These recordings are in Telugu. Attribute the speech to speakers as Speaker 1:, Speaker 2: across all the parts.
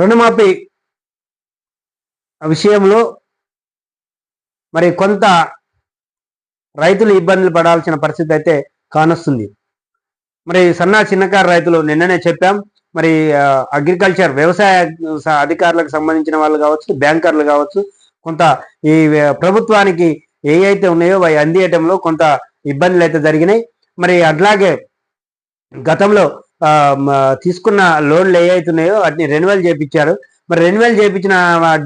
Speaker 1: రుణమాఫీ విషయంలో మరి కొంత రైతులు ఇబ్బందులు పడాల్సిన పరిస్థితి అయితే కానొస్తుంది మరి సన్న చిన్నకారు రైతులు నిన్ననే చెప్పాం మరి అగ్రికల్చర్ వ్యవసాయ అధికారులకు సంబంధించిన వాళ్ళు కావచ్చు బ్యాంకర్లు కావచ్చు కొంత ఈ ప్రభుత్వానికి ఏ అయితే ఉన్నాయో అవి అందియటంలో కొంత ఇబ్బందులు అయితే జరిగినాయి మరి అట్లాగే గతంలో తీసుకున్న లోన్లు ఏవైతున్నాయో వాటిని రెన్యువల్ చేయించారు మరి రెన్యువల్ చేయించిన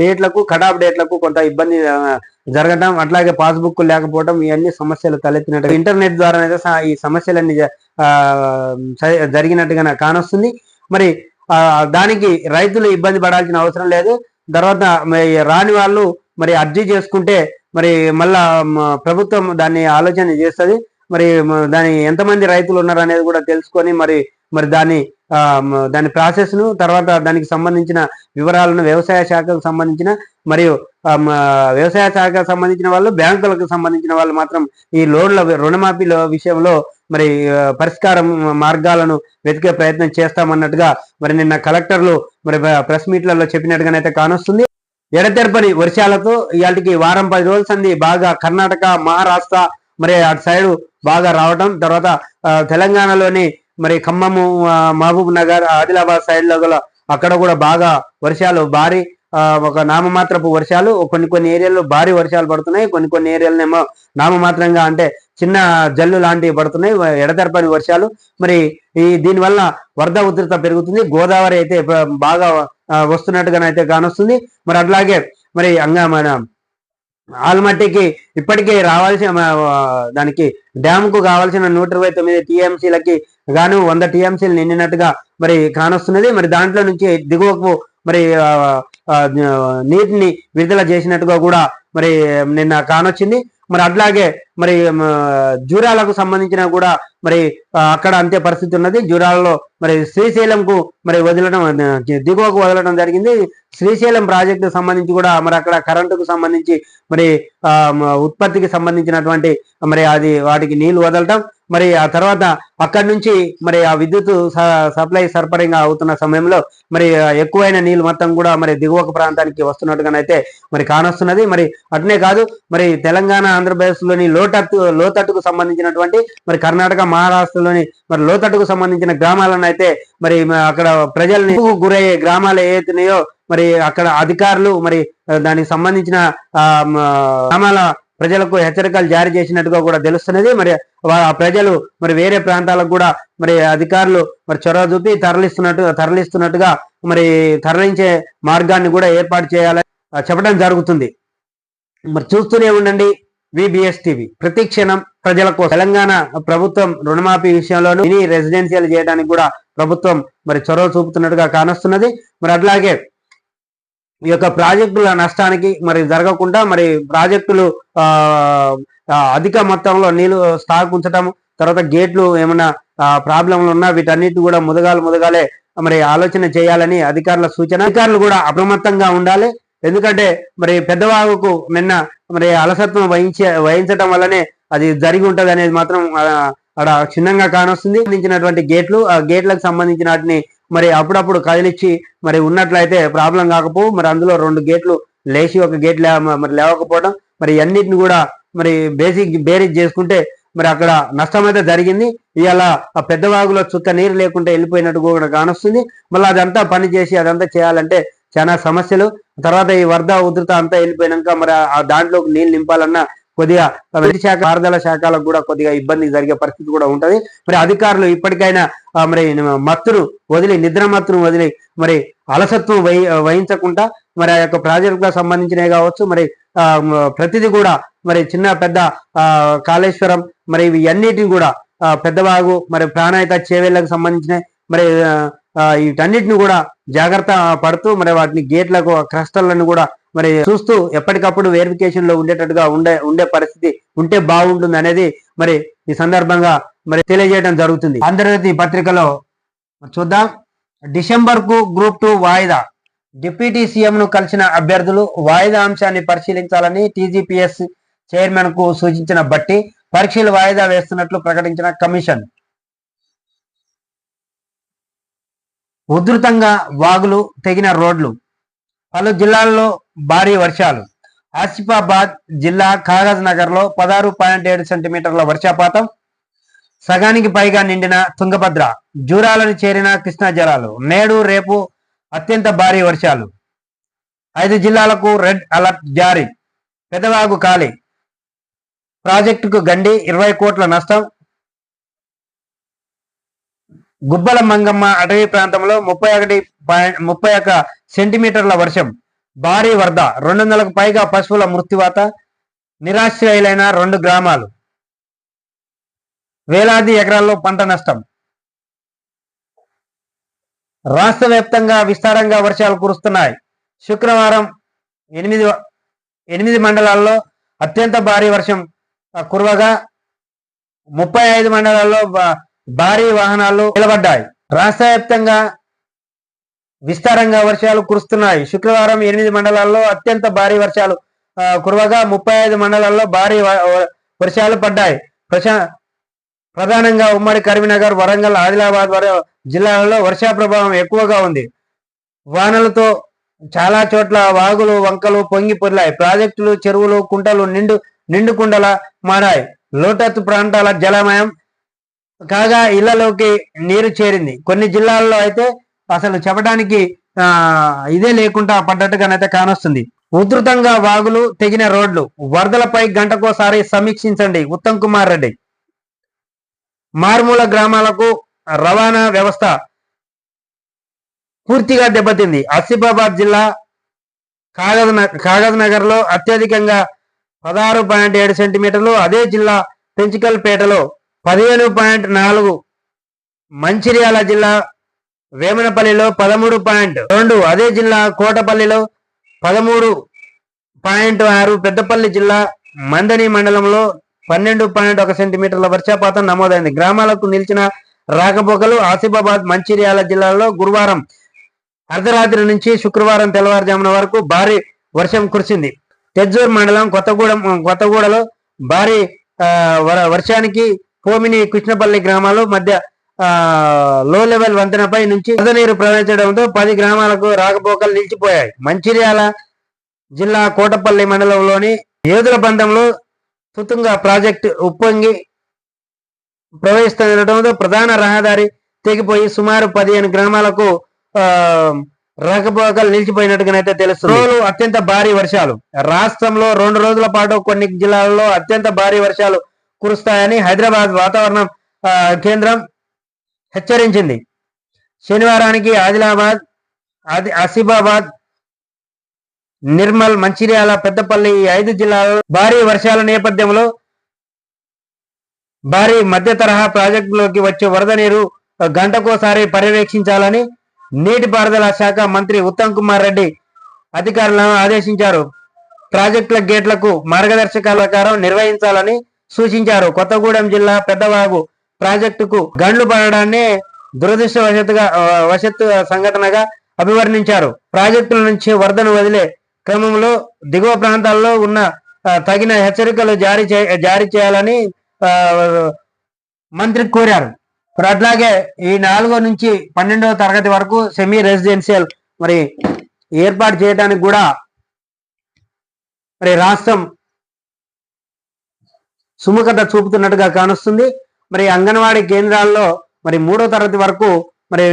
Speaker 1: డేట్లకు కటాఫ్ డేట్లకు కొంత ఇబ్బంది జరగటం అట్లాగే పాస్బుక్ లేకపోవడం ఇవన్నీ సమస్యలు తలెత్తినట్టు ఇంటర్నెట్ ద్వారా అయితే ఈ సమస్యలన్నీ జరిగినట్టుగా కానొస్తుంది మరి దానికి రైతులు ఇబ్బంది పడాల్సిన అవసరం లేదు తర్వాత రాని వాళ్ళు మరి అర్జీ చేసుకుంటే మరి మళ్ళా ప్రభుత్వం దాన్ని ఆలోచన చేస్తుంది మరి దాని ఎంతమంది రైతులు ఉన్నారు అనేది కూడా తెలుసుకొని మరి మరి దాని దాని ప్రాసెస్ ను తర్వాత దానికి సంబంధించిన వివరాలను వ్యవసాయ శాఖకు సంబంధించిన మరియు వ్యవసాయ శాఖకు సంబంధించిన వాళ్ళు బ్యాంకులకు సంబంధించిన వాళ్ళు మాత్రం ఈ లోన్ల రుణమాఫీల విషయంలో మరి పరిష్కారం మార్గాలను వెతికే ప్రయత్నం చేస్తామన్నట్టుగా మరి నిన్న కలెక్టర్లు మరి ప్రెస్ మీట్లలో చెప్పినట్టుగానైతే కానొస్తుంది ఎడతెరపని వర్షాలతో ఇవాటికి వారం పది రోజుల సంది బాగా కర్ణాటక మహారాష్ట్ర మరి అటు సైడ్ బాగా రావడం తర్వాత తెలంగాణలోని మరి ఖమ్మము మహబూబ్ నగర్ ఆదిలాబాద్ సైడ్లో గల అక్కడ కూడా బాగా వర్షాలు భారీ ఒక నామమాత్రపు వర్షాలు కొన్ని కొన్ని ఏరియాల్లో భారీ వర్షాలు పడుతున్నాయి కొన్ని కొన్ని ఏరియాలనేమో నామమాత్రంగా అంటే చిన్న జల్లు లాంటివి పడుతున్నాయి ఎడతెరపని వర్షాలు మరి ఈ దీనివల్ల వరద ఉధృత పెరుగుతుంది గోదావరి అయితే బాగా వస్తున్నట్టుగానైతే కానొస్తుంది మరి అట్లాగే మరి అంగా మన ఆల్మట్టికి ఇప్పటికీ రావాల్సిన దానికి డ్యామ్ కు కావాల్సిన నూట ఇరవై తొమ్మిది టీఎంసీలకి గాను వంద టీఎంసీలు నిండినట్టుగా మరి కానొస్తున్నది మరి దాంట్లో నుంచి దిగువకు మరి నీటిని విడుదల చేసినట్టుగా కూడా మరి నిన్న కానొచ్చింది మరి అట్లాగే మరి జూరాలకు సంబంధించిన కూడా మరి అక్కడ అంతే పరిస్థితి ఉన్నది జూరాలలో మరి శ్రీశైలంకు మరి వదలడం దిగువకు వదలడం జరిగింది శ్రీశైలం ప్రాజెక్టు సంబంధించి కూడా మరి అక్కడ కరెంటుకు సంబంధించి మరి ఉత్పత్తికి సంబంధించినటువంటి మరి అది వాటికి నీళ్లు వదలటం మరి ఆ తర్వాత అక్కడి నుంచి మరి ఆ విద్యుత్ సప్లై సరఫరింగ్ అవుతున్న సమయంలో మరి ఎక్కువైన నీళ్ళు మొత్తం కూడా మరి దిగువక ప్రాంతానికి వస్తున్నట్టుగానైతే మరి కానొస్తున్నది మరి అట్నే కాదు మరి తెలంగాణ ఆంధ్రప్రదేశ్లోని లోతట్టు లోతట్టుకు సంబంధించినటువంటి మరి కర్ణాటక మహారాష్ట్రలోని మరి లోతట్టుకు సంబంధించిన గ్రామాలను అయితే మరి అక్కడ ప్రజల్ని గురయ్యే గ్రామాలు ఏతున్నాయో మరి అక్కడ అధికారులు మరి దానికి సంబంధించిన గ్రామాల ప్రజలకు హెచ్చరికలు జారీ చేసినట్టుగా కూడా తెలుస్తున్నది మరి ఆ ప్రజలు మరి వేరే ప్రాంతాలకు కూడా మరి అధికారులు మరి చొరవ చూపి తరలిస్తున్నట్టు తరలిస్తున్నట్టుగా మరి తరలించే మార్గాన్ని కూడా ఏర్పాటు చేయాలని చెప్పడం జరుగుతుంది మరి చూస్తూనే ఉండండి విబిఎస్ టీవీ ప్రతి క్షణం ప్రజల కోసం తెలంగాణ ప్రభుత్వం రుణమాఫీ విషయంలోనూ మినీ రెసిడెన్షియల్ చేయడానికి కూడా ప్రభుత్వం మరి చొరవ చూపుతున్నట్టుగా కానొస్తున్నది మరి అట్లాగే ఈ యొక్క ప్రాజెక్టుల నష్టానికి మరి జరగకుండా మరి ప్రాజెక్టులు అధిక మొత్తంలో నీళ్లు స్టాక్ ఉంచడం తర్వాత గేట్లు ఏమైనా ప్రాబ్లంలు ఉన్నా వీటన్నిటి కూడా ముదగాలు ముదగాలే మరి ఆలోచన చేయాలని అధికారుల సూచన అధికారులు కూడా అప్రమత్తంగా ఉండాలి ఎందుకంటే మరి పెద్దవాగుకు నిన్న మరి అలసత్వం వహించే వహించడం వల్లనే అది జరిగి ఉంటది అనేది మాత్రం అక్కడ క్షుణ్ణంగా కానొస్తుంది సంబంధించినటువంటి గేట్లు ఆ గేట్లకు సంబంధించిన వాటిని మరి అప్పుడప్పుడు కదిలిచ్చి మరి ఉన్నట్లయితే ప్రాబ్లం కాకపోవు మరి అందులో రెండు గేట్లు లేచి ఒక గేట్ లే మరి లేవకపోవడం మరి అన్నిటిని కూడా మరి బేసిక్ బేరీజ్ చేసుకుంటే మరి అక్కడ నష్టం అయితే జరిగింది ఇవాళ ఆ పెద్ద వాగులో చుక్క నీరు లేకుండా వెళ్ళిపోయినట్టు కూడా కానొస్తుంది మళ్ళీ అదంతా పని చేసి అదంతా చేయాలంటే చాలా సమస్యలు తర్వాత ఈ వరద ఉధృత అంతా వెళ్ళిపోయినాక మరి ఆ దాంట్లోకి నీళ్ళు నింపాలన్నా కొద్దిగా వెంటి శాఖ పారదల శాఖలకు కూడా కొద్దిగా ఇబ్బంది జరిగే పరిస్థితి కూడా ఉంటది మరి అధికారులు ఇప్పటికైనా మరి మత్తును వదిలి నిద్ర మత్తును వదిలి మరి అలసత్వం వహించకుండా మరి ఆ యొక్క ప్రాజెక్టుకు సంబంధించినవి కావచ్చు మరి ప్రతిదీ కూడా మరి చిన్న పెద్ద కాళేశ్వరం మరి ఇవి అన్నిటిని కూడా పెద్దవాగు మరి ప్రాణాయత చేవేళ్లకు సంబంధించిన మరి వీటన్నిటిని కూడా జాగ్రత్త పడుతూ మరి వాటిని గేట్లకు క్రస్టర్లను కూడా మరి చూస్తూ ఎప్పటికప్పుడు వెరిఫికేషన్ లో ఉండేటట్టుగా ఉండే ఉండే పరిస్థితి ఉంటే బాగుంటుంది అనేది మరి ఈ సందర్భంగా మరి తెలియజేయడం జరుగుతుంది ఆంధ్రజ్యోతి పత్రికలో చూద్దాం డిసెంబర్ కు గ్రూప్ టూ వాయిదా డిప్యూటీ సీఎం ను కలిసిన అభ్యర్థులు వాయిదా అంశాన్ని పరిశీలించాలని టీజీపీఎస్ చైర్మన్ కు సూచించిన బట్టి పరీక్షలు వాయిదా వేస్తున్నట్లు ప్రకటించిన కమిషన్ ఉధృతంగా వాగులు తెగిన రోడ్లు పలు జిల్లాల్లో భారీ వర్షాలు ఆసిఫాబాద్ జిల్లా కాగజ్ నగర్లో పదహారు పాయింట్ ఏడు సెంటీమీటర్ల వర్షపాతం సగానికి పైగా నిండిన తుంగభద్ర జూరాలను చేరిన కృష్ణా జలాలు నేడు రేపు అత్యంత భారీ వర్షాలు ఐదు జిల్లాలకు రెడ్ అలర్ట్ జారీ పెదవాగు ఖాళీ ప్రాజెక్టుకు గండి ఇరవై కోట్ల నష్టం గుబ్బల మంగమ్మ అటవీ ప్రాంతంలో ముప్పై ఒకటి పాయింట్ ముప్పై ఒక సెంటీమీటర్ల వర్షం భారీ వరద రెండు వందలకు పైగా పశువుల మృత్యువాత నిరాశ్రయులైన రెండు గ్రామాలు వేలాది ఎకరాల్లో పంట నష్టం రాష్ట్ర వ్యాప్తంగా విస్తారంగా వర్షాలు కురుస్తున్నాయి శుక్రవారం ఎనిమిది ఎనిమిది మండలాల్లో అత్యంత భారీ వర్షం కురవగా ముప్పై ఐదు మండలాల్లో భారీ వాహనాలు నిలబడ్డాయి రాష్ట్ర వ్యాప్తంగా విస్తారంగా వర్షాలు కురుస్తున్నాయి శుక్రవారం ఎనిమిది మండలాల్లో అత్యంత భారీ వర్షాలు కురవగా ముప్పై ఐదు మండలాల్లో భారీ వర్షాలు పడ్డాయి ప్రధానంగా ఉమ్మడి కరీంనగర్ వరంగల్ ఆదిలాబాద్ జిల్లాలలో వర్షా ప్రభావం ఎక్కువగా ఉంది వానలతో చాలా చోట్ల వాగులు వంకలు పొంగి పొరలాయి ప్రాజెక్టులు చెరువులు కుంటలు నిండు నిండు కుండల మారాయి లోటత్ ప్రాంతాల జలమయం కాగా ఇళ్లలోకి నీరు చేరింది కొన్ని జిల్లాల్లో అయితే అసలు చెప్పడానికి ఇదే లేకుండా పడ్డట్టుగానైతే కానొస్తుంది ఉధృతంగా వాగులు తెగిన రోడ్లు వరదలపై గంటకోసారి సమీక్షించండి ఉత్తమ్ కుమార్ రెడ్డి మారుమూల గ్రామాలకు రవాణా వ్యవస్థ పూర్తిగా దెబ్బతింది ఆసిఫాబాద్ జిల్లా కాగజ్ కాగజ్ నగర్ లో అత్యధికంగా పదహారు పాయింట్ ఏడు సెంటీమీటర్లు అదే జిల్లా పెంచికల్పేటలో పదిహేను పాయింట్ నాలుగు మంచిర్యాల జిల్లా వేమనపల్లిలో పదమూడు పాయింట్ రెండు అదే జిల్లా కోటపల్లిలో పదమూడు పాయింట్ ఆరు పెద్దపల్లి జిల్లా మందని మండలంలో పన్నెండు పాయింట్ ఒక సెంటీమీటర్ల వర్షపాతం నమోదైంది గ్రామాలకు నిలిచిన రాకపోకలు ఆసిఫాబాద్ మంచిర్యాల జిల్లాలో గురువారం అర్ధరాత్రి నుంచి శుక్రవారం తెల్లవారుజామున వరకు భారీ వర్షం కురిసింది తెజ్జూర్ మండలం కొత్తగూడెం కొత్తగూడలో భారీ వర్షానికి పోమిని కృష్ణపల్లి గ్రామాలు మధ్య లో లెవెల్ వంతెనపై నుంచి నీరు ప్రవహించడంతో పది గ్రామాలకు రాకపోకలు నిలిచిపోయాయి మంచిర్యాల జిల్లా కోటపల్లి మండలంలోని యోధుల బంధంలో సుతుంగ ప్రాజెక్టు ఉప్పొంగి ప్రవేశిస్తుండటంతో ప్రధాన రహదారి తెగిపోయి సుమారు పదిహేను గ్రామాలకు రాకపోకలు నిలిచిపోయినట్టుగానైతే తెలుస్తుంది రోజు అత్యంత భారీ వర్షాలు రాష్ట్రంలో రెండు రోజుల పాటు కొన్ని జిల్లాలలో అత్యంత భారీ వర్షాలు కురుస్తాయని హైదరాబాద్ వాతావరణం కేంద్రం హెచ్చరించింది శనివారానికి ఆదిలాబాద్ ఆది ఆసిఫాబాద్ నిర్మల్ మంచిర్యాల పెద్దపల్లి ఈ ఐదు జిల్లాలో భారీ వర్షాల నేపథ్యంలో భారీ మధ్య తరహా ప్రాజెక్టులోకి వచ్చే వరద నీరు గంటకోసారి పర్యవేక్షించాలని నీటిపారుదల శాఖ మంత్రి ఉత్తమ్ కుమార్ రెడ్డి అధికారులను ఆదేశించారు ప్రాజెక్టుల గేట్లకు మార్గదర్శకాల ప్రకారం నిర్వహించాలని సూచించారు కొత్తగూడెం జిల్లా పెద్దవాగు ప్రాజెక్టుకు గండ్లు పడడాన్ని దురదృష్టవశత్తుగా వశత్తు సంఘటనగా అభివర్ణించారు ప్రాజెక్టుల నుంచి వరదను వదిలే క్రమంలో దిగువ ప్రాంతాల్లో ఉన్న తగిన హెచ్చరికలు జారీ చే జారీ చేయాలని మంత్రి కోరారు మరి అట్లాగే ఈ నాలుగో నుంచి పన్నెండవ తరగతి వరకు సెమీ రెసిడెన్షియల్ మరి ఏర్పాటు చేయడానికి కూడా మరి రాష్ట్రం సుముఖత చూపుతున్నట్టుగా కానొస్తుంది మరి అంగన్వాడీ కేంద్రాల్లో మరి మూడో తరగతి వరకు మరి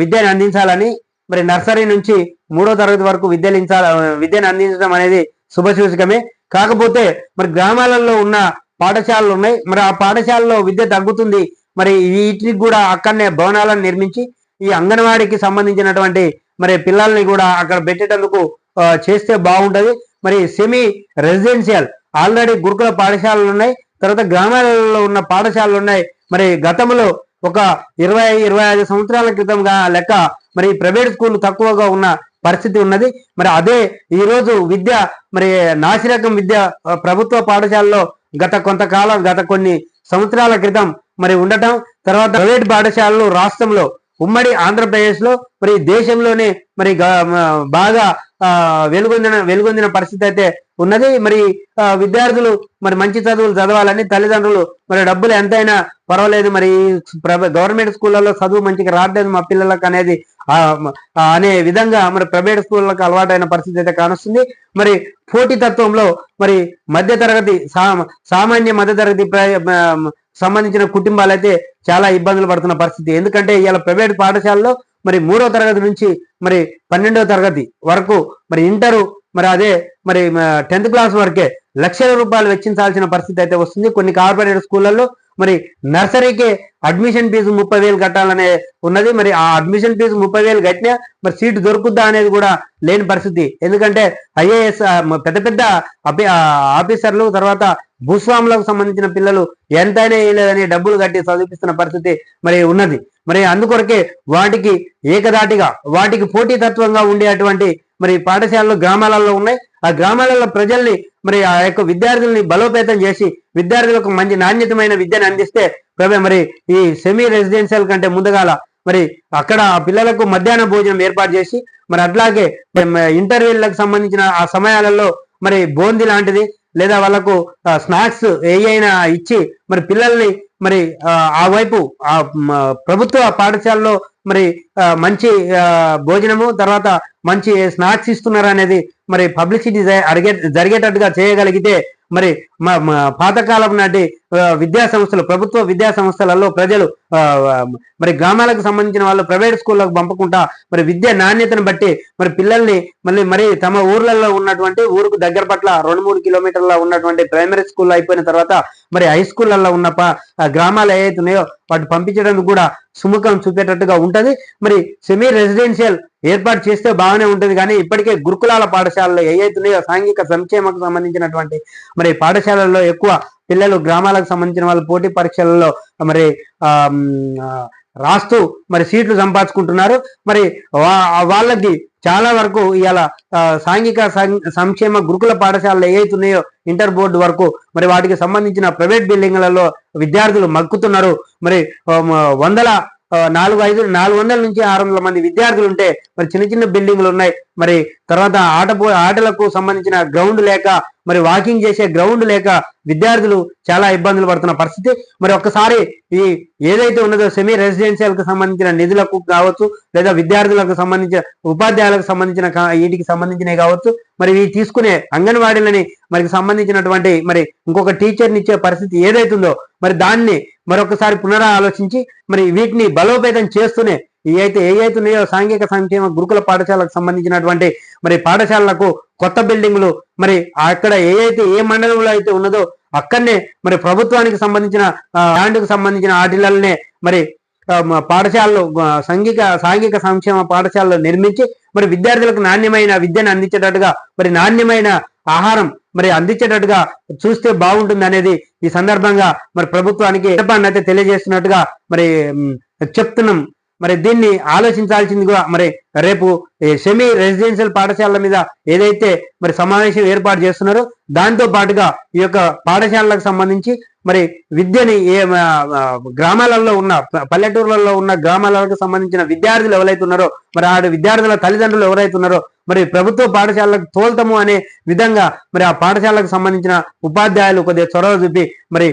Speaker 1: విద్యను అందించాలని మరి నర్సరీ నుంచి మూడో తరగతి వరకు విద్యలించాల విద్యను అందించడం అనేది శుభసూచకమే కాకపోతే మరి గ్రామాలలో ఉన్న పాఠశాలలు ఉన్నాయి మరి ఆ పాఠశాలలో విద్య తగ్గుతుంది మరి వీటికి కూడా అక్కడనే భవనాలను నిర్మించి ఈ అంగన్వాడీకి సంబంధించినటువంటి మరి పిల్లల్ని కూడా అక్కడ పెట్టేటందుకు చేస్తే బాగుంటది మరి సెమీ రెసిడెన్షియల్ ఆల్రెడీ గురుకుల పాఠశాలలు ఉన్నాయి తర్వాత గ్రామాలలో ఉన్న పాఠశాలలు ఉన్నాయి మరి గతంలో ఒక ఇరవై ఇరవై ఐదు సంవత్సరాల క్రితంగా లెక్క మరి ప్రైవేట్ స్కూల్ తక్కువగా ఉన్న పరిస్థితి ఉన్నది మరి అదే ఈరోజు విద్య మరి నాసిరకం విద్య ప్రభుత్వ పాఠశాలలో గత కొంతకాలం గత కొన్ని సంవత్సరాల క్రితం మరి ఉండటం తర్వాత ప్రైవేట్ పాఠశాలలు రాష్ట్రంలో ఉమ్మడి ఆంధ్రప్రదేశ్ లో మరి దేశంలోనే మరి బాగా వెలుగొందిన వెలుగొందిన పరిస్థితి అయితే ఉన్నది మరి విద్యార్థులు మరి మంచి చదువులు చదవాలని తల్లిదండ్రులు మరి డబ్బులు ఎంతైనా పర్వాలేదు మరి గవర్నమెంట్ స్కూళ్ళలో చదువు మంచిగా రావట్లేదు మా పిల్లలకు అనేది అనే విధంగా మరి ప్రైవేట్ స్కూళ్ళకు అలవాటైన పరిస్థితి అయితే కానొస్తుంది మరి పోటీ తత్వంలో మరి మధ్యతరగతి సామాన్య మధ్యతరగతి సంబంధించిన కుటుంబాలు అయితే చాలా ఇబ్బందులు పడుతున్న పరిస్థితి ఎందుకంటే ఇలా ప్రైవేట్ పాఠశాలలో మరి మూడో తరగతి నుంచి మరి పన్నెండో తరగతి వరకు మరి ఇంటరు మరి అదే మరి టెన్త్ క్లాస్ వరకే లక్షల రూపాయలు వెచ్చించాల్సిన పరిస్థితి అయితే వస్తుంది కొన్ని కార్పొరేట్ స్కూళ్ళల్లో మరి నర్సరీకి అడ్మిషన్ ఫీజు ముప్పై వేలు కట్టాలనే ఉన్నది మరి ఆ అడ్మిషన్ ఫీజు ముప్పై వేలు కట్టినా మరి సీటు దొరుకుద్దా అనేది కూడా లేని పరిస్థితి ఎందుకంటే ఐఏఎస్ పెద్ద పెద్ద ఆఫీసర్లు తర్వాత భూస్వాములకు సంబంధించిన పిల్లలు ఎంతైనా లేదని డబ్బులు కట్టి చదివిస్తున్న పరిస్థితి మరి ఉన్నది మరి అందుకొరకే వాటికి ఏకదాటిగా వాటికి పోటీ తత్వంగా ఉండేటువంటి మరి పాఠశాలలు గ్రామాలలో ఉన్నాయి ఆ గ్రామాలలో ప్రజల్ని మరి ఆ యొక్క విద్యార్థుల్ని బలోపేతం చేసి విద్యార్థులకు మంచి నాణ్యతమైన విద్యను అందిస్తే ప్రభే మరి ఈ సెమీ రెసిడెన్షియల్ కంటే ముందుగాల మరి అక్కడ ఆ పిల్లలకు మధ్యాహ్న భోజనం ఏర్పాటు చేసి మరి అట్లాగే ఇంటర్వ్యూలకు సంబంధించిన ఆ సమయాలలో మరి బోంది లాంటిది లేదా వాళ్ళకు స్నాక్స్ ఏ అయినా ఇచ్చి మరి పిల్లల్ని మరి ఆ వైపు ఆ ప్రభుత్వ పాఠశాలలో మరి మంచి భోజనము తర్వాత మంచి స్నాక్స్ ఇస్తున్నారు అనేది మరి పబ్లిసిటీ జరిగేటట్టుగా చేయగలిగితే మరి పాతకాలం నాటి విద్యా సంస్థలు ప్రభుత్వ విద్యా సంస్థలలో ప్రజలు మరి గ్రామాలకు సంబంధించిన వాళ్ళు ప్రైవేట్ స్కూళ్ళకు పంపకుండా మరి విద్య నాణ్యతను బట్టి మరి పిల్లల్ని మళ్ళీ మరి తమ ఊర్లలో ఉన్నటువంటి ఊరుకు దగ్గర పట్ల రెండు మూడు కిలోమీటర్ల ఉన్నటువంటి ప్రైమరీ స్కూల్ అయిపోయిన తర్వాత మరి హై స్కూళ్ళల్లో ఉన్న గ్రామాలు ఏవైతే ఉన్నాయో వాటి పంపించడానికి కూడా సుముఖం చూపేటట్టుగా ఉంటుంది మరి సెమీ రెసిడెన్షియల్ ఏర్పాటు చేస్తే బాగానే ఉంటుంది కానీ ఇప్పటికే గురుకులాల పాఠశాలలో ఏవైతే ఉన్నాయో సాంఘిక సంక్షేమకు సంబంధించినటువంటి మరి పాఠశాలల్లో ఎక్కువ పిల్లలు గ్రామాలకు సంబంధించిన వాళ్ళు పోటీ పరీక్షలలో మరి రాస్తూ మరి సీట్లు సంపాదించుకుంటున్నారు మరి వాళ్ళకి చాలా వరకు ఇవాళ సాంఘిక సంక్షేమ గురుకుల పాఠశాలలు ఏవైతున్నాయో ఇంటర్ బోర్డు వరకు మరి వాటికి సంబంధించిన ప్రైవేట్ బిల్డింగ్లలో విద్యార్థులు మక్కుతున్నారు మరి వందల నాలుగు ఐదు నాలుగు వందల నుంచి ఆరు వందల మంది విద్యార్థులు ఉంటే మరి చిన్న చిన్న బిల్డింగ్లు ఉన్నాయి మరి తర్వాత ఆట ఆటలకు సంబంధించిన గ్రౌండ్ లేక మరి వాకింగ్ చేసే గ్రౌండ్ లేక విద్యార్థులు చాలా ఇబ్బందులు పడుతున్న పరిస్థితి మరి ఒక్కసారి ఈ ఏదైతే ఉన్నదో సెమీ రెసిడెన్షియల్ కు సంబంధించిన నిధులకు కావచ్చు లేదా విద్యార్థులకు సంబంధించిన ఉపాధ్యాయులకు సంబంధించిన వీటికి సంబంధించినవి కావచ్చు మరి ఇవి తీసుకునే అంగన్వాడీలని మరికి సంబంధించినటువంటి మరి ఇంకొక టీచర్ని ఇచ్చే పరిస్థితి ఏదైతుందో మరి దాన్ని మరొకసారి పునరాలోచించి మరి వీటిని బలోపేతం చేస్తూనే అయితే ఏ అయితే ఉన్నాయో సాంఘిక సంక్షేమ గురుకుల పాఠశాలకు సంబంధించినటువంటి మరి పాఠశాలలకు కొత్త బిల్డింగ్లు మరి అక్కడ ఏ అయితే ఏ మండలంలో అయితే ఉన్నదో అక్కడనే మరి ప్రభుత్వానికి సంబంధించిన ల్యాండ్కు సంబంధించిన ఆటిలనే మరి పాఠశాలలు సాంఘిక సాంఘిక సంక్షేమ పాఠశాలలో నిర్మించి మరి విద్యార్థులకు నాణ్యమైన విద్యను అందించేటట్టుగా మరి నాణ్యమైన ఆహారం మరి అందించేటట్టుగా చూస్తే బాగుంటుంది అనేది ఈ సందర్భంగా మరి ప్రభుత్వానికి అయితే తెలియజేస్తున్నట్టుగా మరి చెప్తున్నాం మరి దీన్ని ఆలోచించాల్సింది కూడా మరి రేపు సెమీ రెసిడెన్షియల్ పాఠశాలల మీద ఏదైతే మరి సమావేశం ఏర్పాటు చేస్తున్నారో దాంతో పాటుగా ఈ యొక్క పాఠశాలలకు సంబంధించి మరి విద్యని ఏ గ్రామాలలో ఉన్న పల్లెటూర్లలో ఉన్న గ్రామాలకు సంబంధించిన విద్యార్థులు ఎవరైతే ఉన్నారో మరి ఆ విద్యార్థుల తల్లిదండ్రులు ఎవరైతే ఉన్నారో మరి ప్రభుత్వ పాఠశాలకు తోల్తము అనే విధంగా మరి ఆ పాఠశాలకు సంబంధించిన ఉపాధ్యాయులు కొద్దిగా చొరవ చూపి మరి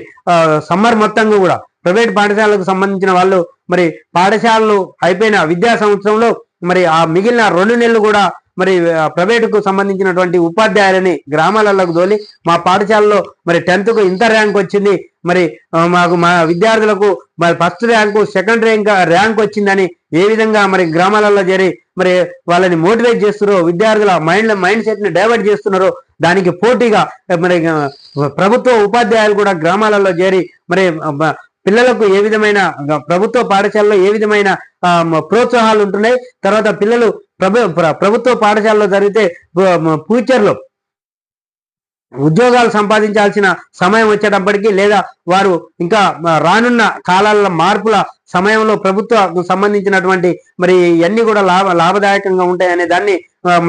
Speaker 1: సమ్మర్ మొత్తంగా కూడా ప్రైవేట్ పాఠశాలకు సంబంధించిన వాళ్ళు మరి పాఠశాలలు అయిపోయిన విద్యా సంవత్సరంలో మరి ఆ మిగిలిన రెండు నెలలు కూడా మరి ప్రైవేటుకు సంబంధించినటువంటి ఉపాధ్యాయులని గ్రామాలలోకి తోలి మా పాఠశాలలో మరి టెన్త్ కు ఇంత ర్యాంక్ వచ్చింది మరి మాకు మా విద్యార్థులకు మరి first rank second rank rank వచ్చిందని ఏ విధంగా మరి గ్రామాలలో చేరి మరి వాళ్ళని మోటివేట్ చేస్తున్నారో విద్యార్థుల మైండ్ మైండ్ సెట్ని డైవర్ట్ చేస్తున్నారో దానికి పోటీగా మరి ప్రభుత్వ ఉపాధ్యాయులు కూడా గ్రామాలలో చేరి మరి పిల్లలకు ఏ విధమైన ప్రభుత్వ పాఠశాలలో ఏ విధమైన ప్రోత్సాహాలు ఉంటున్నాయి తర్వాత పిల్లలు ప్రభుత్వ పాఠశాలలో జరిగితే ఫ్యూచర్లో ఉద్యోగాలు సంపాదించాల్సిన సమయం వచ్చేటప్పటికీ లేదా వారు ఇంకా రానున్న కాలాల మార్పుల సమయంలో ప్రభుత్వ సంబంధించినటువంటి మరి ఇవన్నీ కూడా లాభ లాభదాయకంగా ఉంటాయనే దాన్ని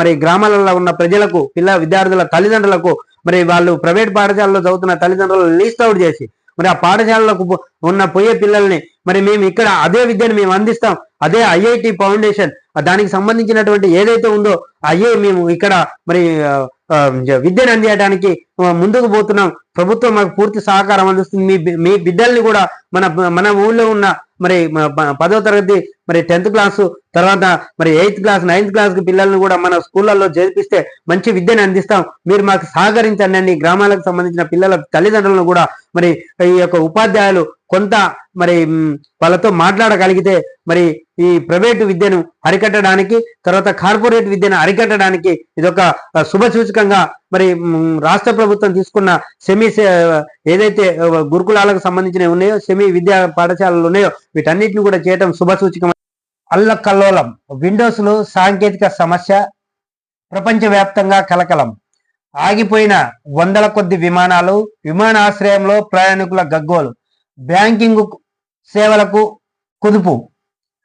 Speaker 1: మరి గ్రామాలలో ఉన్న ప్రజలకు పిల్ల విద్యార్థుల తల్లిదండ్రులకు మరి వాళ్ళు ప్రైవేట్ పాఠశాలలో చదువుతున్న తల్లిదండ్రులు లీస్ట్ అవుట్ చేసి మరి ఆ పాఠశాలలకు ఉన్న పోయే పిల్లల్ని మరి మేము ఇక్కడ అదే విద్యను మేము అందిస్తాం అదే ఐఐటి ఫౌండేషన్ దానికి సంబంధించినటువంటి ఏదైతే ఉందో అయ్యే మేము ఇక్కడ మరి విద్యను అందించడానికి ముందుకు పోతున్నాం ప్రభుత్వం మాకు పూర్తి సహకారం అందిస్తుంది మీ మీ బిడ్డల్ని కూడా మన మన ఊళ్ళో ఉన్న మరి పదో తరగతి మరి టెన్త్ క్లాస్ తర్వాత మరి ఎయిత్ క్లాస్ నైన్త్ క్లాస్ పిల్లల్ని కూడా మన స్కూళ్ళల్లో చేర్పిస్తే మంచి విద్యను అందిస్తాం మీరు మాకు సహకరించండి గ్రామాలకు సంబంధించిన పిల్లల తల్లిదండ్రులను కూడా మరి ఈ యొక్క ఉపాధ్యాయులు కొంత మరి వాళ్ళతో మాట్లాడగలిగితే మరి ఈ ప్రైవేటు విద్యను అరికట్టడానికి తర్వాత కార్పొరేట్ విద్యను అరికట్టడానికి ఇదొక శుభ సూచకంగా మరి రాష్ట్ర ప్రభుత్వం తీసుకున్న సెమీ ఏదైతే గురుకులాలకు సంబంధించినవి ఉన్నాయో సెమీ విద్యా పాఠశాలలు ఉన్నాయో వీటన్నిటిని కూడా చేయటం శుభ సూచకం అల్లకల్లోలం విండోస్ లో సాంకేతిక సమస్య ప్రపంచవ్యాప్తంగా కలకలం ఆగిపోయిన వందల కొద్ది విమానాలు విమానాశ్రయంలో ప్రయాణికుల గగ్గోలు బ్యాంకింగ్ సేవలకు కుదుపు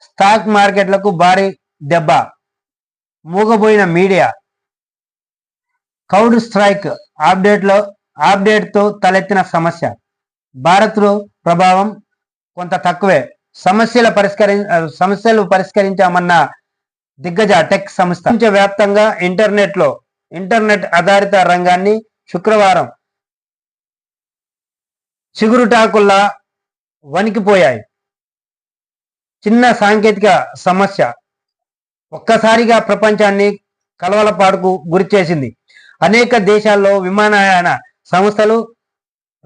Speaker 1: స్టాక్ మార్కెట్లకు భారీ దెబ్బ మూగబోయిన మీడియా కౌడ్ స్ట్రైక్ అప్డేట్లో అప్డేట్తో తలెత్తిన సమస్య భారత్లో ప్రభావం కొంత తక్కువే సమస్యల పరిష్కరి సమస్యలు పరిష్కరించామన్న దిగ్గజ టెక్ సంస్థ ప్రపంచవ్యాప్తంగా ఇంటర్నెట్లో ఇంటర్నెట్ ఆధారిత రంగాన్ని శుక్రవారం చిగురుటాకుల్లా వణికిపోయాయి చిన్న సాంకేతిక సమస్య ఒక్కసారిగా ప్రపంచాన్ని కలవలపాటుకు గురి చేసింది అనేక దేశాల్లో విమానయాన సంస్థలు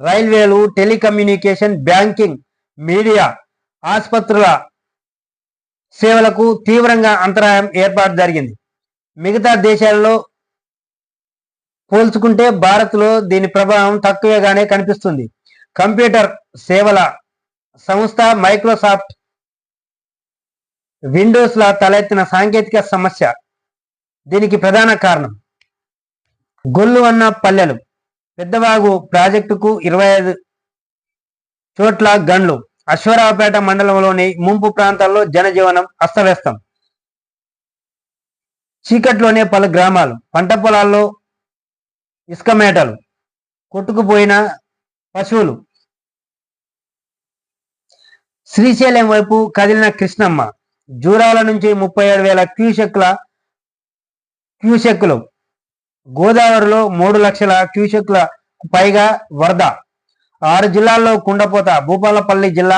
Speaker 1: రైల్వేలు టెలికమ్యూనికేషన్ బ్యాంకింగ్ మీడియా ఆసుపత్రుల సేవలకు తీవ్రంగా అంతరాయం ఏర్పాటు జరిగింది మిగతా దేశాల్లో పోల్చుకుంటే భారత్లో దీని ప్రభావం తక్కువగానే కనిపిస్తుంది కంప్యూటర్ సేవల సంస్థ మైక్రోసాఫ్ట్ విండోస్ లో తలెత్తిన సాంకేతిక సమస్య దీనికి ప్రధాన కారణం గొల్లు అన్న పల్లెలు పెద్దవాగు ప్రాజెక్టుకు ఇరవై ఐదు చోట్ల గన్లు అశ్వరావుపేట మండలంలోని ముంపు ప్రాంతాల్లో జనజీవనం అస్తవ్యస్తం చీకట్లోనే పలు గ్రామాలు పంట పొలాల్లో ఇసుక మేటలు కొట్టుకుపోయిన పశువులు శ్రీశైలం వైపు కదిలిన కృష్ణమ్మ జూరాల నుంచి ముప్పై ఏడు వేల క్యూసెక్ల క్యూసెక్లు గోదావరిలో మూడు లక్షల క్యూసెక్ల పైగా వరద ఆరు జిల్లాల్లో కుండపోత భూపాలపల్లి జిల్లా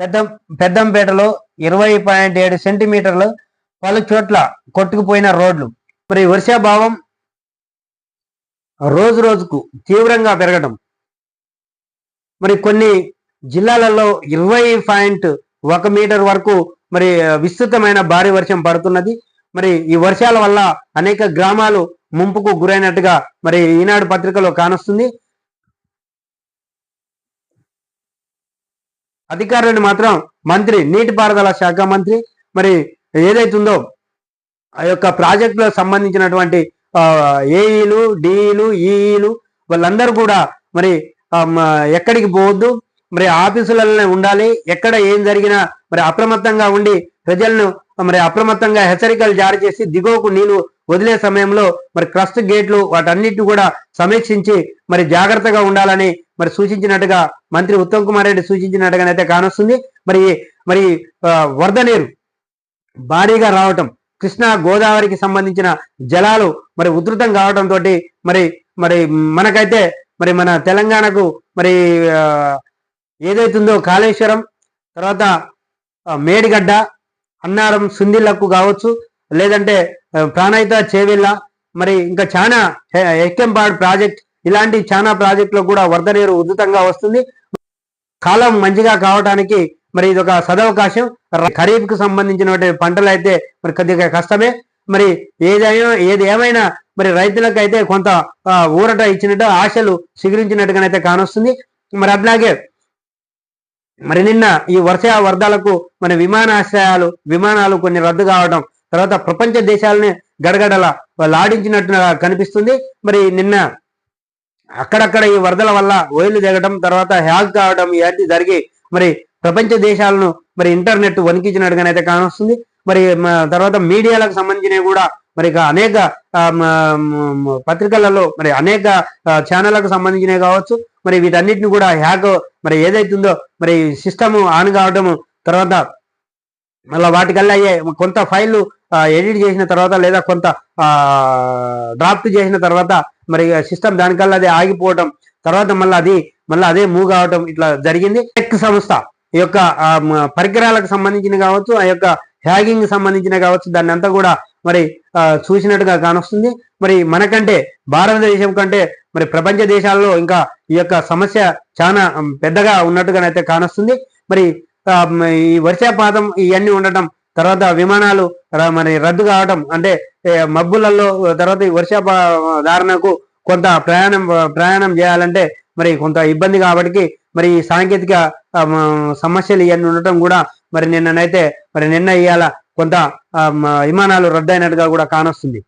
Speaker 1: పెద్ద పెద్దంపేటలో ఇరవై పాయింట్ ఏడు సెంటీమీటర్లు పలు చోట్ల కొట్టుకుపోయిన రోడ్లు మరి వర్షాభావం రోజు రోజుకు తీవ్రంగా పెరగడం మరి కొన్ని జిల్లాలలో ఇరవై పాయింట్ ఒక మీటర్ వరకు మరి విస్తృతమైన భారీ వర్షం పడుతున్నది మరి ఈ వర్షాల వల్ల అనేక గ్రామాలు ముంపుకు గురైనట్టుగా మరి ఈనాడు పత్రికలో కానొస్తుంది అధికారులు మాత్రం మంత్రి నీటిపారుదల శాఖ మంత్రి మరి ఏదైతుందో ఆ యొక్క ప్రాజెక్టులకు సంబంధించినటువంటి ఏఈలు డిఈలు ఈఈలు వాళ్ళందరూ కూడా మరి ఎక్కడికి పోవద్దు మరి ఆఫీసులలోనే ఉండాలి ఎక్కడ ఏం జరిగినా మరి అప్రమత్తంగా ఉండి ప్రజలను మరి అప్రమత్తంగా హెచ్చరికలు జారీ చేసి దిగువకు నీళ్లు వదిలే సమయంలో మరి క్రస్ట్ గేట్లు వాటన్నిటిని కూడా సమీక్షించి మరి జాగ్రత్తగా ఉండాలని మరి సూచించినట్టుగా మంత్రి ఉత్తమ్ కుమార్ రెడ్డి సూచించినట్టుగానైతే కానొస్తుంది మరి మరి వరద నీరు భారీగా రావటం కృష్ణా గోదావరికి సంబంధించిన జలాలు మరి ఉధృతం కావటంతో మరి మరి మనకైతే మరి మన తెలంగాణకు మరి ఏదైతుందో కాళేశ్వరం తర్వాత మేడిగడ్డ అన్నారం సుందిళ్లకు కావచ్చు లేదంటే ప్రాణహిత చేవెళ్ళ మరి ఇంకా చాలా ఎక్కెంపాడు ప్రాజెక్ట్ ఇలాంటి చాలా ప్రాజెక్టులో కూడా వరద నీరు ఉధృతంగా వస్తుంది కాలం మంచిగా కావడానికి మరి ఇది ఒక సదవకాశం ఖరీఫ్కు సంబంధించిన పంటలు అయితే మరి కొద్దిగా కష్టమే మరి ఏదైనా ఏది ఏమైనా మరి రైతులకు అయితే కొంత ఊరట ఇచ్చినట్టు ఆశలు చిగురించినట్టుగానైతే కానొస్తుంది మరి అట్లాగే మరి నిన్న ఈ వర్ష వరదలకు మన విమానాశ్రయాలు విమానాలు కొన్ని రద్దు కావడం తర్వాత ప్రపంచ దేశాలని గడగడల లాడించినట్టు కనిపిస్తుంది మరి నిన్న అక్కడక్కడ ఈ వరదల వల్ల ఓయిలు దిగడం తర్వాత హ్యాక్ కావడం ఇవన్నీ జరిగి మరి ప్రపంచ దేశాలను మరి ఇంటర్నెట్ వణికించినట్టుగానైతే కానొస్తుంది మరి తర్వాత మీడియాలకు సంబంధించినవి కూడా మరి అనేక పత్రికలలో మరి అనేక ఛానళ్లకు సంబంధించినవి కావచ్చు మరి వీటన్నిటిని కూడా హ్యాక్ మరి ఏదైతుందో మరి సిస్టమ్ ఆన్ కావటము తర్వాత మళ్ళీ వాటికల్లా అయ్యే కొంత ఫైళ్ళు ఎడిట్ చేసిన తర్వాత లేదా కొంత డ్రాఫ్ట్ చేసిన తర్వాత మరి సిస్టమ్ దానికల్లా అది ఆగిపోవటం తర్వాత మళ్ళీ అది మళ్ళీ అదే మూవ్ కావటం ఇట్లా జరిగింది టెక్ సంస్థ ఈ యొక్క పరికరాలకు సంబంధించిన కావచ్చు ఆ యొక్క హ్యాగింగ్ సంబంధించిన కావచ్చు దాన్ని అంతా కూడా మరి చూసినట్టుగా కానొస్తుంది మరి మనకంటే భారతదేశం కంటే మరి ప్రపంచ దేశాల్లో ఇంకా ఈ యొక్క సమస్య చాలా పెద్దగా ఉన్నట్టుగానైతే కానొస్తుంది మరి ఈ వర్షాపాతం ఇవన్నీ ఉండటం తర్వాత విమానాలు మరి రద్దు కావటం అంటే మబ్బులలో తర్వాత ఈ వర్ష ధారణకు కొంత ప్రయాణం ప్రయాణం చేయాలంటే మరి కొంత ఇబ్బంది కాబట్టి మరి ఈ సాంకేతిక సమస్యలు ఇవన్నీ ఉండటం కూడా మరి నిన్ననైతే మరి నిన్న ఇవాళ కొంత విమానాలు రద్దు అయినట్టుగా కూడా కానొస్తుంది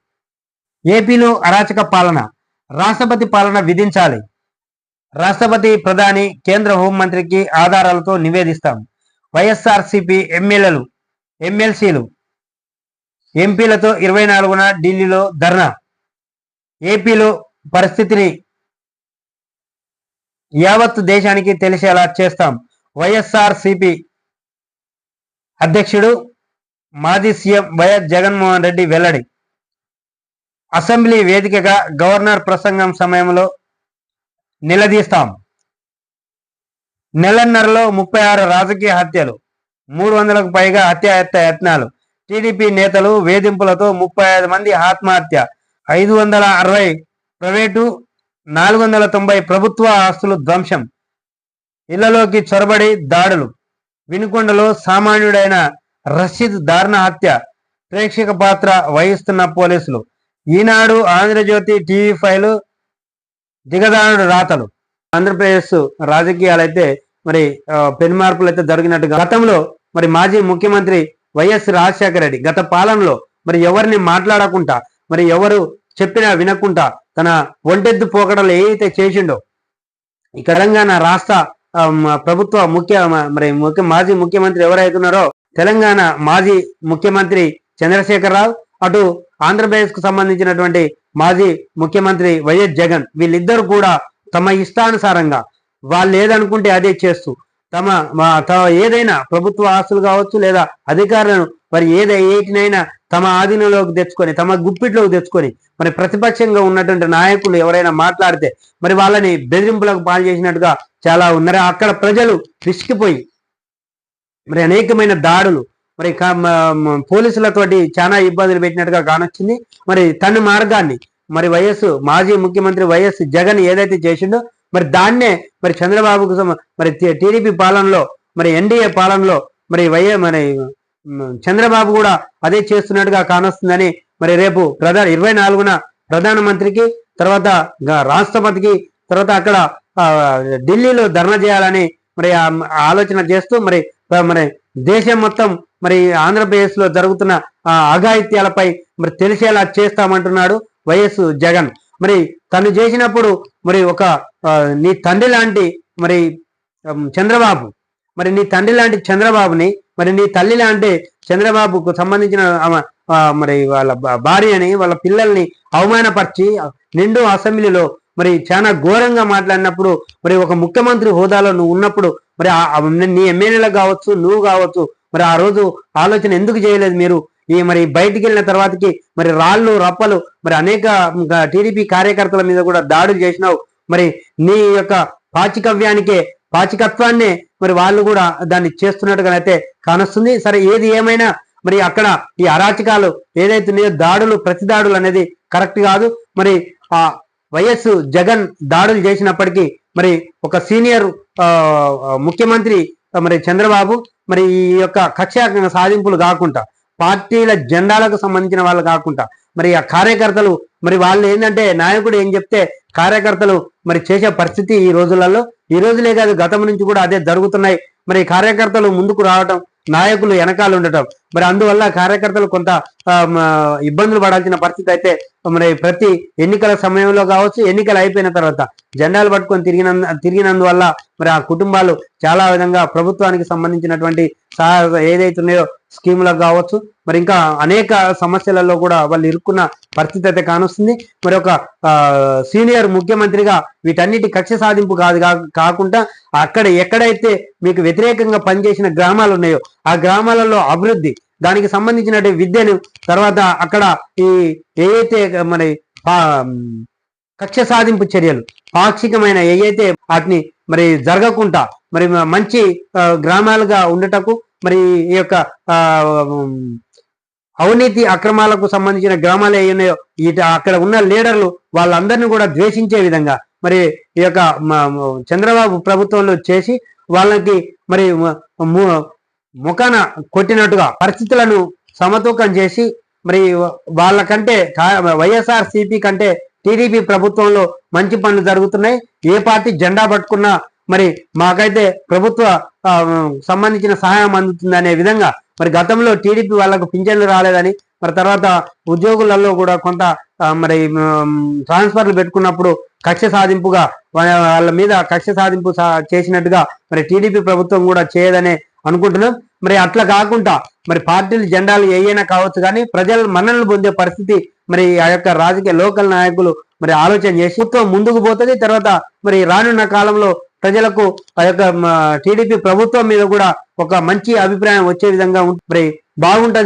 Speaker 1: ఏపీలో అరాచక పాలన రాష్ట్రపతి పాలన విధించాలి రాష్ట్రపతి ప్రధాని కేంద్ర హోంమంత్రికి ఆధారాలతో నివేదిస్తాం వైఎస్ఆర్సిపి ఎమ్మెల్యేలు ఎమ్మెల్సీలు ఎంపీలతో ఇరవై నాలుగున ఢిల్లీలో ధర్నా ఏపీలో పరిస్థితిని యావత్ దేశానికి తెలిసేలా చేస్తాం వైఎస్ఆర్సిపి అధ్యక్షుడు మాజీ సీఎం వైఎస్ జగన్మోహన్ రెడ్డి వెల్లడి అసెంబ్లీ వేదికగా గవర్నర్ ప్రసంగం సమయంలో నిలదీస్తాం నెలన్నరలో ముప్పై ఆరు రాజకీయ హత్యలు మూడు వందలకు పైగా హత్యాయత్న యత్నాలు టీడీపీ నేతలు వేధింపులతో ముప్పై ఐదు మంది ఆత్మహత్య ఐదు వందల అరవై ప్రైవేటు నాలుగు వందల తొంభై ప్రభుత్వ ఆస్తులు ధ్వంసం ఇళ్లలోకి చొరబడి దాడులు వినుకొండలో సామాన్యుడైన రషీద్ దారుణ హత్య ప్రేక్షక పాత్ర వహిస్తున్న పోలీసులు ఈనాడు ఆంధ్రజ్యోతి టీవీ ఫైవ్ దిగదారుడు రాతలు ఆంధ్రప్రదేశ్ రాజకీయాలు అయితే మరి పెనుమార్పులు అయితే జరిగినట్టుగా గతంలో మరి మాజీ ముఖ్యమంత్రి వైఎస్ రాజశేఖర రెడ్డి గత పాలనలో మరి ఎవరిని మాట్లాడకుండా మరి ఎవరు చెప్పినా వినకుండా తన ఒంటెద్దు పోకడలు ఏదైతే చేసిండో ఇక తెలంగాణ రాష్ట్ర ప్రభుత్వ ముఖ్య మరి ముఖ్య మాజీ ముఖ్యమంత్రి ఎవరైతున్నారో తెలంగాణ మాజీ ముఖ్యమంత్రి చంద్రశేఖరరావు అటు ఆంధ్రప్రదేశ్ కు సంబంధించినటువంటి మాజీ ముఖ్యమంత్రి వైఎస్ జగన్ వీళ్ళిద్దరు కూడా తమ ఇష్టానుసారంగా వాళ్ళు ఏదనుకుంటే అదే చేస్తూ తమ ఏదైనా ప్రభుత్వ ఆస్తులు కావచ్చు లేదా అధికారులను మరి ఏదైనా తమ ఆధీనంలోకి తెచ్చుకొని తమ గుప్పిట్లోకి తెచ్చుకొని మరి ప్రతిపక్షంగా ఉన్నటువంటి నాయకులు ఎవరైనా మాట్లాడితే మరి వాళ్ళని బెదిరింపులకు పాలు చేసినట్టుగా చాలా ఉన్నారు అక్కడ ప్రజలు విసిగిపోయి మరి అనేకమైన దాడులు మరి పోలీసులతోటి చాలా ఇబ్బందులు పెట్టినట్టుగా కానొచ్చింది మరి తన మార్గాన్ని మరి వైఎస్ మాజీ ముఖ్యమంత్రి వైఎస్ జగన్ ఏదైతే చేసిందో మరి దాన్నే మరి చంద్రబాబుకు మరి టీడీపీ పాలనలో మరి ఎన్డీఏ పాలనలో మరి వైఎ మరి చంద్రబాబు కూడా అదే చేస్తున్నట్టుగా కానొస్తుందని మరి రేపు ప్రధాన ఇరవై నాలుగున ప్రధానమంత్రికి తర్వాత రాష్ట్రపతికి తర్వాత అక్కడ ఢిల్లీలో ధర్నా చేయాలని మరి ఆలోచన చేస్తూ మరి మరి దేశం మొత్తం మరి ఆంధ్రప్రదేశ్లో జరుగుతున్న అఘాయిత్యాలపై మరి తెలిసేలా చేస్తామంటున్నాడు వైఎస్ జగన్ మరి తను చేసినప్పుడు మరి ఒక నీ తండ్రి లాంటి మరి చంద్రబాబు మరి నీ తండ్రి లాంటి చంద్రబాబుని మరి నీ తల్లి లాంటి చంద్రబాబుకు సంబంధించిన మరి వాళ్ళ భార్యని వాళ్ళ పిల్లల్ని అవమానపరిచి నిండు అసెంబ్లీలో మరి చాలా ఘోరంగా మాట్లాడినప్పుడు మరి ఒక ముఖ్యమంత్రి హోదాలో నువ్వు ఉన్నప్పుడు మరి నీ ఎమ్మెల్యేలకు కావచ్చు నువ్వు కావచ్చు మరి ఆ రోజు ఆలోచన ఎందుకు చేయలేదు మీరు ఈ మరి బయటికి వెళ్ళిన తర్వాతకి మరి రాళ్ళు రప్పలు మరి అనేక టీడీపీ కార్యకర్తల మీద కూడా దాడులు చేసినావు మరి నీ యొక్క పాచికవ్యానికే పాచికత్వాన్నే మరి వాళ్ళు కూడా దాన్ని చేస్తున్నట్టుగా అయితే కానొస్తుంది సరే ఏది ఏమైనా మరి అక్కడ ఈ అరాచకాలు ఏదైతున్నాయో దాడులు ప్రతి దాడులు అనేది కరెక్ట్ కాదు మరి ఆ వైఎస్ జగన్ దాడులు చేసినప్పటికీ మరి ఒక సీనియర్ ముఖ్యమంత్రి మరి చంద్రబాబు మరి ఈ యొక్క కక్ష సాధింపులు కాకుండా పార్టీల జెండాలకు సంబంధించిన వాళ్ళు కాకుండా మరి ఆ కార్యకర్తలు మరి వాళ్ళు ఏంటంటే నాయకుడు ఏం చెప్తే కార్యకర్తలు మరి చేసే పరిస్థితి ఈ రోజులలో ఈ రోజులే కాదు గతం నుంచి కూడా అదే జరుగుతున్నాయి మరి కార్యకర్తలు ముందుకు రావటం నాయకులు వెనకాల ఉండటం మరి అందువల్ల కార్యకర్తలు కొంత ఇబ్బందులు పడాల్సిన పరిస్థితి అయితే మరి ప్రతి ఎన్నికల సమయంలో కావచ్చు ఎన్నికలు అయిపోయిన తర్వాత జెండాలు పట్టుకొని తిరిగిన తిరిగినందువల్ల మరి ఆ కుటుంబాలు చాలా విధంగా ప్రభుత్వానికి సంబంధించినటువంటి ఏదైతే ఉన్నాయో స్కీములకు కావచ్చు మరి ఇంకా అనేక సమస్యలలో కూడా వాళ్ళు ఇరుక్కున్న పరిస్థితి అయితే కానొస్తుంది మరి ఒక సీనియర్ ముఖ్యమంత్రిగా వీటన్నిటి కక్ష సాధింపు కాదు కాకుండా అక్కడ ఎక్కడైతే మీకు వ్యతిరేకంగా పనిచేసిన గ్రామాలు ఉన్నాయో ఆ గ్రామాలలో అభివృద్ధి దానికి సంబంధించినటువంటి విద్యను తర్వాత అక్కడ ఈ ఏదైతే మన కక్ష సాధింపు చర్యలు పాక్షికమైన ఏవైతే వాటిని మరి జరగకుండా మరి మంచి గ్రామాలుగా ఉండటకు మరి ఈ యొక్క అవినీతి అక్రమాలకు సంబంధించిన గ్రామాలు ఉన్నాయో అక్కడ ఉన్న లీడర్లు వాళ్ళందరినీ కూడా ద్వేషించే విధంగా మరి ఈ యొక్క చంద్రబాబు ప్రభుత్వంలో చేసి వాళ్ళకి మరి ముఖాన కొట్టినట్టుగా పరిస్థితులను సమతూకం చేసి మరి వాళ్ళకంటే వైఎస్ఆర్ సిపి కంటే టీడీపీ ప్రభుత్వంలో మంచి పనులు జరుగుతున్నాయి ఏ పార్టీ జెండా పట్టుకున్నా మరి మాకైతే ప్రభుత్వ సంబంధించిన సహాయం అందుతుంది అనే విధంగా మరి గతంలో టీడీపీ వాళ్ళకు పింఛన్లు రాలేదని మరి తర్వాత ఉద్యోగులలో కూడా కొంత మరి ట్రాన్స్ఫర్లు పెట్టుకున్నప్పుడు కక్ష సాధింపుగా వాళ్ళ మీద కక్ష సాధింపు చేసినట్టుగా మరి టీడీపీ ప్రభుత్వం కూడా చేయదనే అనుకుంటున్నాం మరి అట్లా కాకుండా మరి పార్టీలు జెండాలు అయినా కావచ్చు కానీ ప్రజలు మన్ననలు పొందే పరిస్థితి మరి ఆ యొక్క రాజకీయ లోకల్ నాయకులు మరి ఆలోచన చేసి ప్రభుత్వం ముందుకు పోతుంది తర్వాత మరి రానున్న కాలంలో ప్రజలకు ఆ యొక్క టీడీపీ ప్రభుత్వం మీద కూడా ఒక మంచి అభిప్రాయం వచ్చే విధంగా మరి బాగుంటది